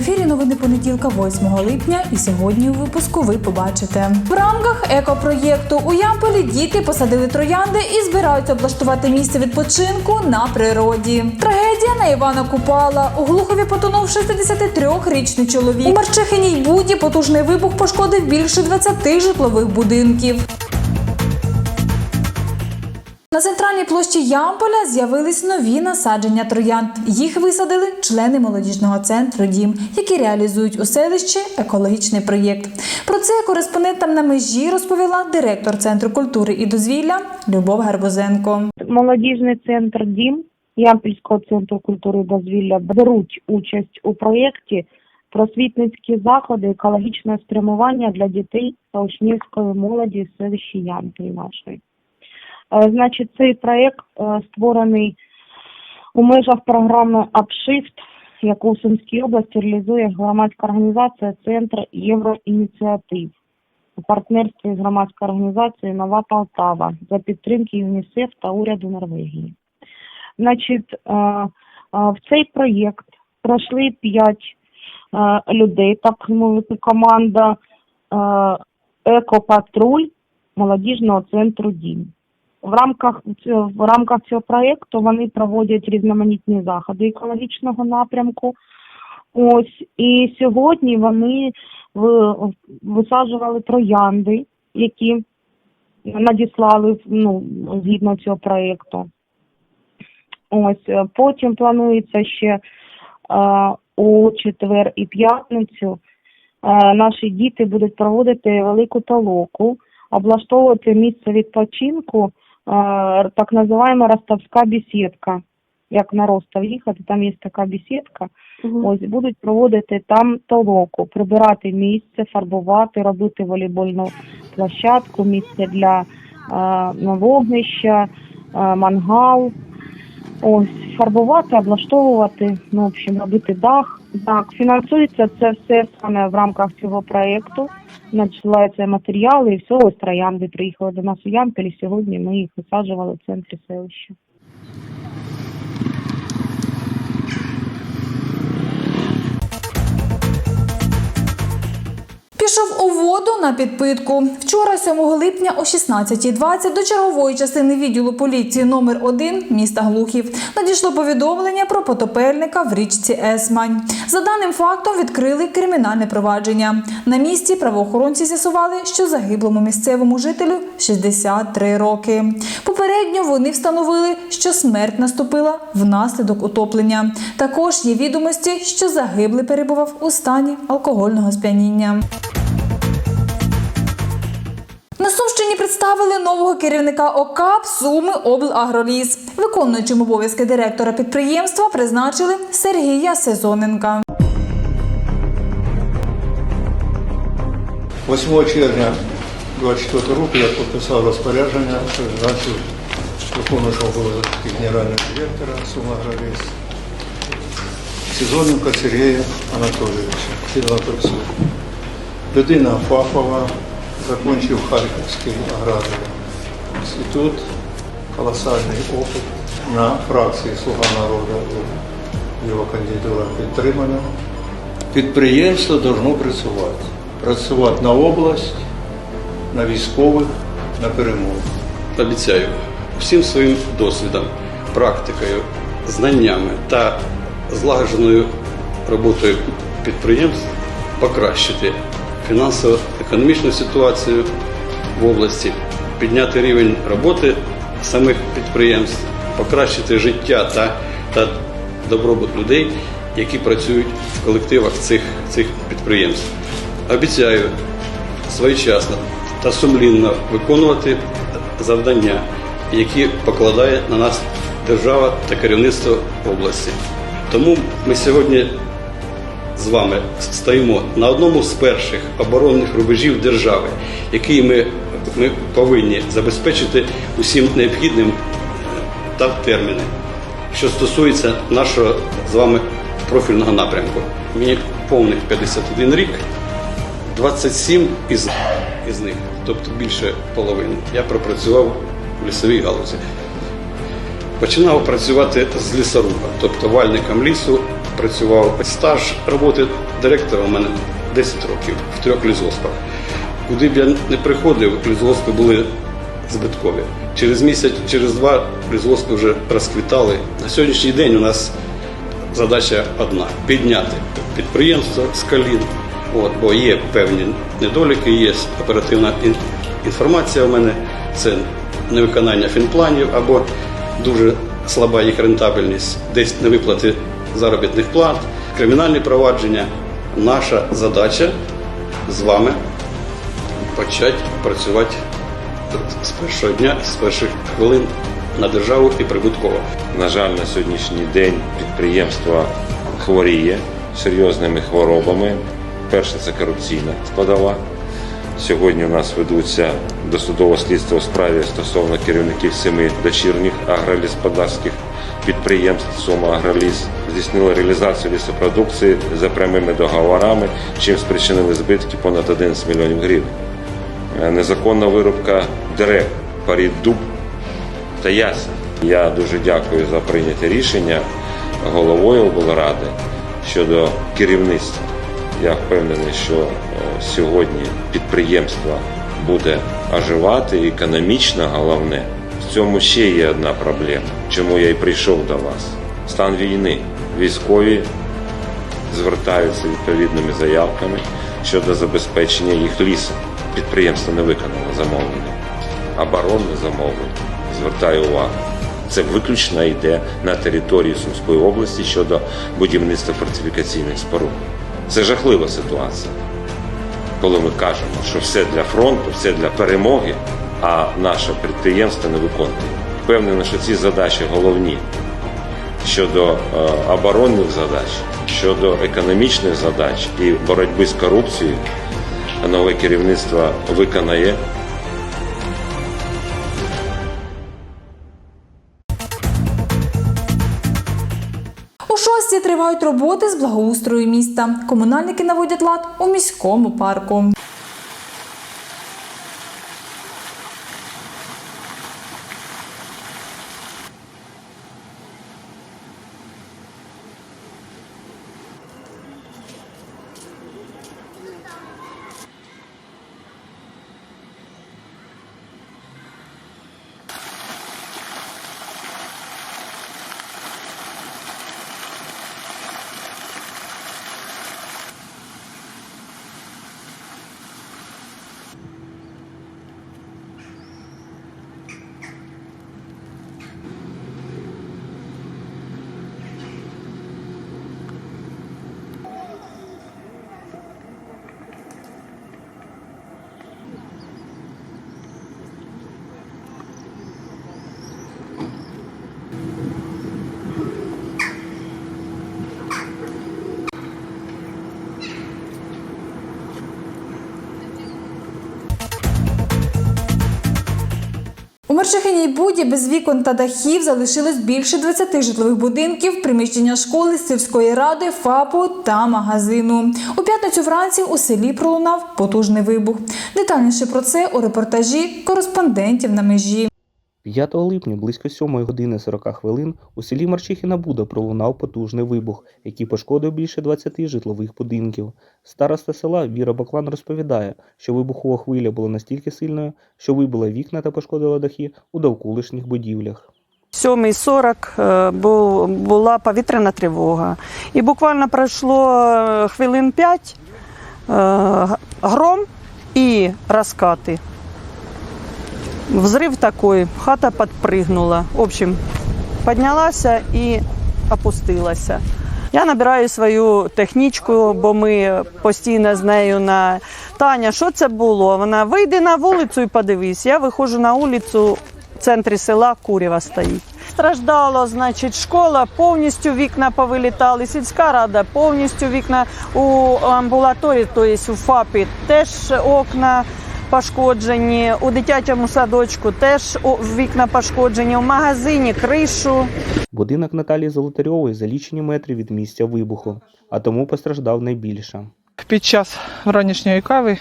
ефірі новини понеділка, 8 липня, і сьогодні у випуску ви побачите. В рамках екопроєкту у Ямполі діти посадили троянди і збираються облаштувати місце відпочинку на природі. Трагедія на Івана Купала. У Глухові потонув 63-річний чоловік. У Марчехиній Буді потужний вибух пошкодив більше 20 житлових будинків. На центральній площі Ямполя з'явились нові насадження троянд. Їх висадили члени молодіжного центру Дім, які реалізують у селищі екологічний проєкт. Про це кореспондентам на межі розповіла директор центру культури і дозвілля Любов Гарбузенко. молодіжний центр Дім Ямпільського центру культури і дозвілля беруть участь у проєкті просвітницькі заходи екологічного спрямування для дітей та учнівської молоді в селищі Ямпіль нашої. Е, Значить, цей проєкт е, створений у межах програми «Апшифт», яку в Сумській області реалізує громадська організація Центр Євроініціатив у партнерстві з громадською організацією Нова Полтава за підтримки ЮНІСЕФ та уряду Норвегії. Значить, е, в цей проєкт пройшли п'ять людей, так мовити, команда Екопатруль молодіжного центру Дім. В рамках в рамках цього проєкту вони проводять різноманітні заходи екологічного напрямку. Ось і сьогодні вони висаджували троянди, які надіслали ну, згідно цього проєкту. Ось е, потім планується ще е, у четвер і п'ятницю е, наші діти будуть проводити велику толоку, облаштовувати місце відпочинку, так називаємо Ростовська бесідка. Як на Ростов їхати, там є така бесідка. Ось будуть проводити там толоку, прибирати місце, фарбувати, робити волейбольну площадку, місце для е, вогнища, е, мангал. Ось фарбувати, облаштовувати, ну в общем, робити дах. Так, фінансується це все саме в рамках цього проєкту. Надсилаються матеріали і все. Ось троянди приїхали до нас у Ямпелі. Сьогодні ми їх висаджували в центрі селища. Пішов у воду на підпитку. Вчора, 7 липня о 16.20 до чергової частини відділу поліції номер 1 міста Глухів надійшло повідомлення про потопельника в річці Есмань. За даним фактом відкрили кримінальне провадження. На місці правоохоронці з'ясували, що загиблому місцевому жителю 63 роки. Попередньо вони встановили, що смерть наступила внаслідок утоплення. Також є відомості, що загиблий перебував у стані алкогольного сп'яніння. Представили нового керівника ОКАП Суми облагроліс. Виконуючим обов'язки директора підприємства призначили Сергія Сезоненка. 8 червня 24 року я підписав розпорядження, призначив виконуючого обов'язки генерального директора Сумагроліс Сезоненко Сергія Анатолійовича. Людина фахова, закінчив Харківський аграрний інститут, колосальний опит на фракції Слуга народу його кандидатура підтримана. Підприємство должно працювати. Працювати на область, на військових, на перемогу. обіцяю всім своїм досвідом, практикою, знаннями та злагодженою роботою підприємств покращити фінансово-економічну ситуацію в області, підняти рівень роботи самих підприємств, покращити життя та, та добробут людей, які працюють в колективах цих, цих підприємств. Обіцяю своєчасно та сумлінно виконувати завдання, які покладає на нас держава та керівництво області. Тому ми сьогодні з вами стоїмо на одному з перших оборонних рубежів держави, який ми, ми повинні забезпечити усім необхідним та в терміни, що стосується нашого з вами профільного напрямку. Мені повних 51 рік. 27 із, із них, тобто більше половини, я пропрацював в лісовій галузі. Починав працювати з лісоруба, тобто вальником лісу працював. Стаж роботи директора у мене 10 років в трьох лісгоспах. Куди б я не приходив, лісгоспи були збиткові. Через місяць, через два лісгоспи вже розквітали. На сьогоднішній день у нас задача одна підняти підприємство з колін. От, бо є певні недоліки, є оперативна інформація у мене, це невиконання фінпланів або дуже слаба їх рентабельність, десь невиплати заробітних плат, кримінальні провадження. Наша задача з вами почати працювати з першого дня, з перших хвилин на державу і прибутково. На жаль, на сьогоднішній день підприємство хворіє серйозними хворобами. Перше це корупційна складова. Сьогодні у нас ведуться досудове слідство у справі стосовно керівників семи дочірніх агролісподарських підприємств Сума Агроліс здійснили реалізацію лісопродукції за прямими договорами, чим спричинили збитки понад 11 мільйонів гривень. Е, Незаконна вирубка дерев, парід дуб та ясен. Я дуже дякую за прийняте рішення головою облради щодо керівництва. Я впевнений, що е, сьогодні підприємство буде оживати економічно головне. Цьому ще є одна проблема, чому я і прийшов до вас. Стан війни. Військові звертаються відповідними заявками щодо забезпечення їх лісом. Підприємство не виконало замовлення. Оборонне замовлення. Звертаю увагу. Це виключно йде на території Сумської області щодо будівництва фортифікаційних споруд. Це жахлива ситуація, коли ми кажемо, що все для фронту, все для перемоги, а наше підприємство не виконує. Впевнений, що ці задачі головні щодо е, оборонних задач, щодо економічних задач і боротьби з корупцією, нове керівництво виконає. Тривають роботи з благоустрою міста. Комунальники наводять лад у міському парку. У Буді без вікон та дахів залишилось більше 20 житлових будинків, приміщення школи, сільської ради, ФАПу та магазину. У п'ятницю вранці у селі пролунав потужний вибух. Детальніше про це у репортажі кореспондентів на межі. 5 липня близько 7 години 40 хвилин у селі Марчихіна Буда пролунав потужний вибух, який пошкодив більше 20 житлових будинків. Староста села Віра Баклан розповідає, що вибухова хвиля була настільки сильною, що вибила вікна та пошкодила дахи у довколишніх будівлях. 7.40 е, була повітряна тривога. І буквально пройшло е, хвилин 5 гром і розкати. Взрив такий, хата підпригнула. В общем, піднялася і опустилася. Я набираю свою технічку, бо ми постійно з нею на Таня, що це було? Вона вийди на вулицю і подивись. Я виходжу на вулицю в центрі села Курєва стоїть. Страждало, значить, школа повністю вікна повилітали, сільська рада повністю вікна у амбулаторії, тобто у ФАПі теж окна пошкоджені, у дитячому садочку теж вікна пошкоджені, у магазині кришу. Будинок Наталії Золотарьової за лічені метри від місця вибуху, а тому постраждав найбільше. під час ранішньої кави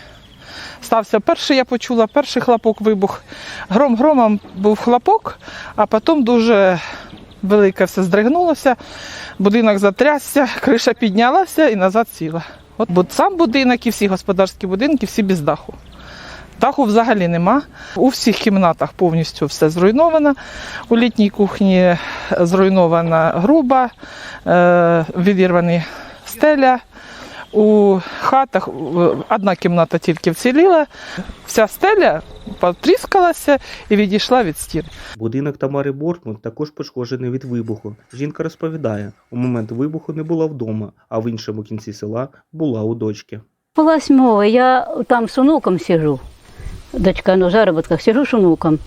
стався перший, я почула перший хлопок вибух. Гром громом був хлопок, а потім дуже велике все здригнулося, будинок затрясся, криша піднялася і назад сіла. От бо сам будинок і всі господарські будинки, всі без даху. Даху взагалі нема. У всіх кімнатах повністю все зруйновано. У літній кухні зруйнована груба, е, відірвані стеля. У хатах е, одна кімната тільки вціліла, вся стеля потріскалася і відійшла від стін. Будинок Тамари Бортмут також пошкоджений від вибуху. Жінка розповідає, у момент вибуху не була вдома, а в іншому кінці села була у дочки. Восьмого я там с внуком сижу. Дочка на заработках, сижу с внуком.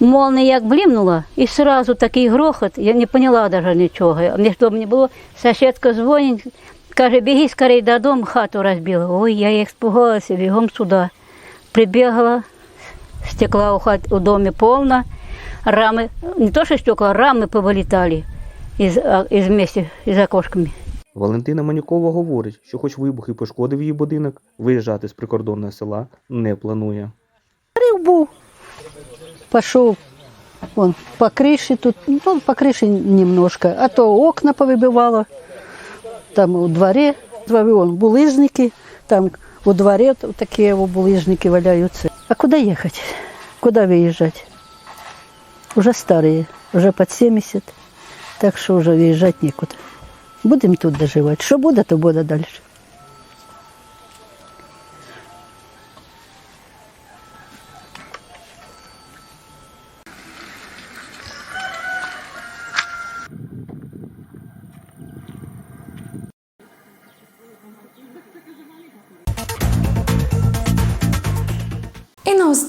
Молния як блимнула, і сразу такий грохот, я не поняла даже нічого. Мені ж дома не було, сусідка дзвонить, каже, біги скорей додому, хату розбила. Ой, я як спугалася, бігом сюди. Прибігла, стекла у, хат, у домі повна, рами, не то що стекла, рами повилітали із, із місця, із окошками. Валентина Манюкова говорить, що хоч вибух і пошкодив її будинок, виїжджати з прикордонного села не планує. Тариф пошел, он по крыше тут, ну, по крыше немножко, а то окна повибивало, там у дворі, он булыжники, там у такие его булыжники валяются. А куда ехать? Куда выезжать? Уже старые, уже под 70, так что уже выезжать некуда. Будем тут доживать, что будет, то будет дальше.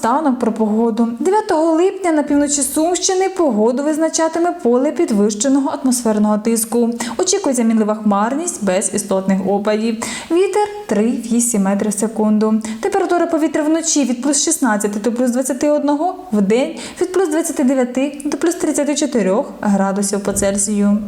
Наостанок про погоду. 9 липня на півночі Сумщини погоду визначатиме поле підвищеного атмосферного тиску. Очікується мінлива хмарність без істотних опадів. Вітер 3-8 метрів в секунду. Температура повітря вночі від плюс 16 до плюс 21, в день від плюс 29 до плюс 34 градусів по Цельсію.